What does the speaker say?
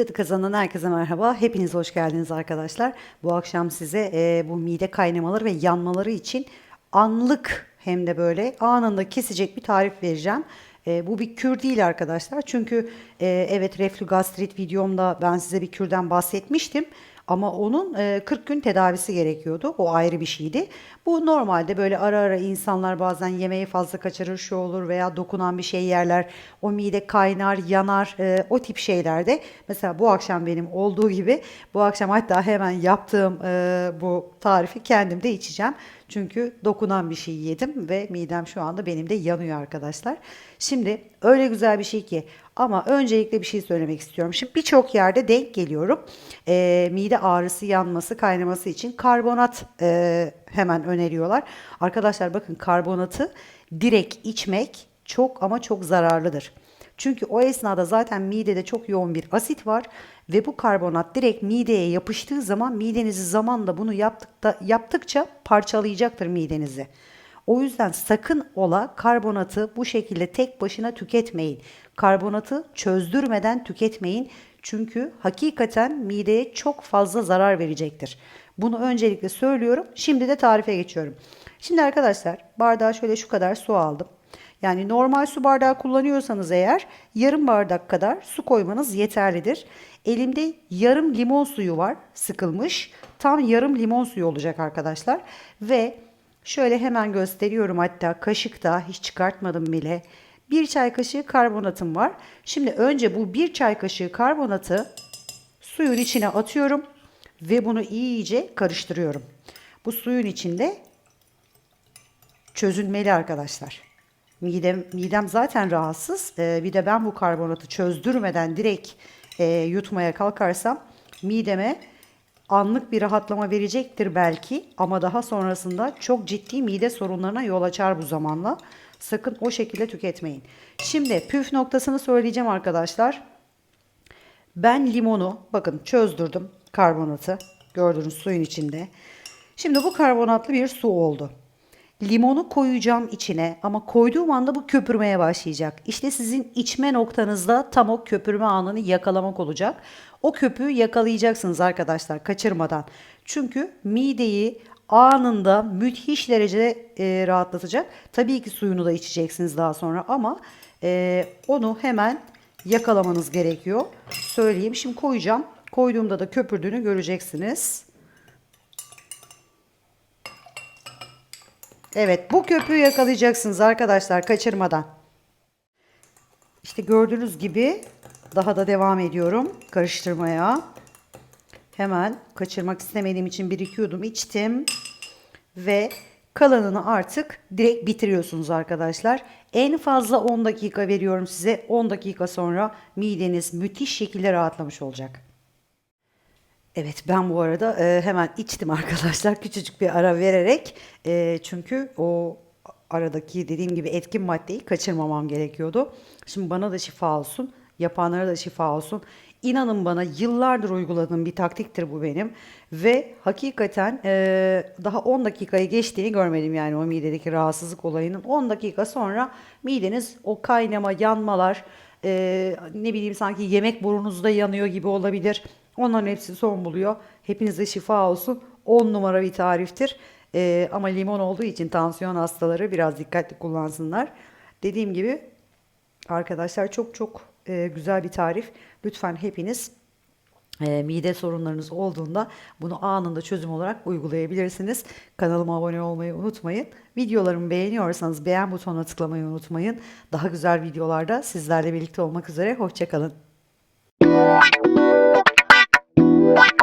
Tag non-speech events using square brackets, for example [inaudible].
Cadı Kazan'dan herkese merhaba. Hepiniz hoş geldiniz arkadaşlar. Bu akşam size e, bu mide kaynamaları ve yanmaları için anlık hem de böyle anında kesecek bir tarif vereceğim. E, bu bir kür değil arkadaşlar. Çünkü e, evet reflü gastrit videomda ben size bir kürden bahsetmiştim. Ama onun e, 40 gün tedavisi gerekiyordu. O ayrı bir şeydi. Bu normalde böyle ara ara insanlar bazen yemeği fazla kaçırır şu olur veya dokunan bir şey yerler. O mide kaynar, yanar e, o tip şeylerde. Mesela bu akşam benim olduğu gibi bu akşam hatta hemen yaptığım e, bu tarifi kendim de içeceğim. Çünkü dokunan bir şey yedim ve midem şu anda benim de yanıyor arkadaşlar. Şimdi öyle güzel bir şey ki ama öncelikle bir şey söylemek istiyorum. Şimdi birçok yerde denk geliyorum. Ee, mide ağrısı, yanması, kaynaması için karbonat e, hemen öneriyorlar. Arkadaşlar bakın karbonatı direkt içmek çok ama çok zararlıdır. Çünkü o esnada zaten midede çok yoğun bir asit var ve bu karbonat direkt mideye yapıştığı zaman midenizi zamanla bunu yaptıkta, yaptıkça parçalayacaktır midenizi. O yüzden sakın ola karbonatı bu şekilde tek başına tüketmeyin. Karbonatı çözdürmeden tüketmeyin. Çünkü hakikaten mideye çok fazla zarar verecektir. Bunu öncelikle söylüyorum. Şimdi de tarife geçiyorum. Şimdi arkadaşlar bardağa şöyle şu kadar su aldım. Yani normal su bardağı kullanıyorsanız eğer yarım bardak kadar su koymanız yeterlidir. Elimde yarım limon suyu var sıkılmış. Tam yarım limon suyu olacak arkadaşlar. Ve şöyle hemen gösteriyorum hatta kaşıkta hiç çıkartmadım bile. Bir çay kaşığı karbonatım var. Şimdi önce bu bir çay kaşığı karbonatı suyun içine atıyorum ve bunu iyice karıştırıyorum. Bu suyun içinde çözülmeli arkadaşlar. Midem, midem zaten rahatsız. Ee, bir de ben bu karbonatı çözdürmeden direkt e, yutmaya kalkarsam mideme anlık bir rahatlama verecektir belki ama daha sonrasında çok ciddi mide sorunlarına yol açar bu zamanla. Sakın o şekilde tüketmeyin. Şimdi püf noktasını söyleyeceğim arkadaşlar. Ben limonu bakın çözdürdüm karbonatı. Gördüğünüz suyun içinde. Şimdi bu karbonatlı bir su oldu. Limonu koyacağım içine ama koyduğum anda bu köpürmeye başlayacak. İşte sizin içme noktanızda tam o köpürme anını yakalamak olacak. O köpüğü yakalayacaksınız arkadaşlar kaçırmadan. Çünkü mideyi anında müthiş derecede e, rahatlatacak. Tabii ki suyunu da içeceksiniz daha sonra ama e, onu hemen yakalamanız gerekiyor. Söyleyeyim. Şimdi koyacağım. Koyduğumda da köpürdüğünü göreceksiniz. Evet bu köpüğü yakalayacaksınız arkadaşlar kaçırmadan. İşte gördüğünüz gibi daha da devam ediyorum karıştırmaya. Hemen kaçırmak istemediğim için bir iki içtim. Ve kalanını artık direkt bitiriyorsunuz arkadaşlar. En fazla 10 dakika veriyorum size. 10 dakika sonra mideniz müthiş şekilde rahatlamış olacak. Evet ben bu arada e, hemen içtim arkadaşlar [laughs] küçücük bir ara vererek e, çünkü o aradaki dediğim gibi etkin maddeyi kaçırmamam gerekiyordu. Şimdi bana da şifa olsun yapanlara da şifa olsun. İnanın bana yıllardır uyguladığım bir taktiktir bu benim ve hakikaten e, daha 10 dakikayı geçtiğini görmedim yani o midedeki rahatsızlık olayının 10 dakika sonra mideniz o kaynama yanmalar e, ne bileyim sanki yemek burnunuzda yanıyor gibi olabilir. Onların hepsi son buluyor. Hepinize şifa olsun. 10 numara bir tariftir. Ee, ama limon olduğu için tansiyon hastaları biraz dikkatli kullansınlar. Dediğim gibi arkadaşlar çok çok e, güzel bir tarif. Lütfen hepiniz e, mide sorunlarınız olduğunda bunu anında çözüm olarak uygulayabilirsiniz. Kanalıma abone olmayı unutmayın. Videolarımı beğeniyorsanız beğen butonuna tıklamayı unutmayın. Daha güzel videolarda sizlerle birlikte olmak üzere. Hoşçakalın. Bye.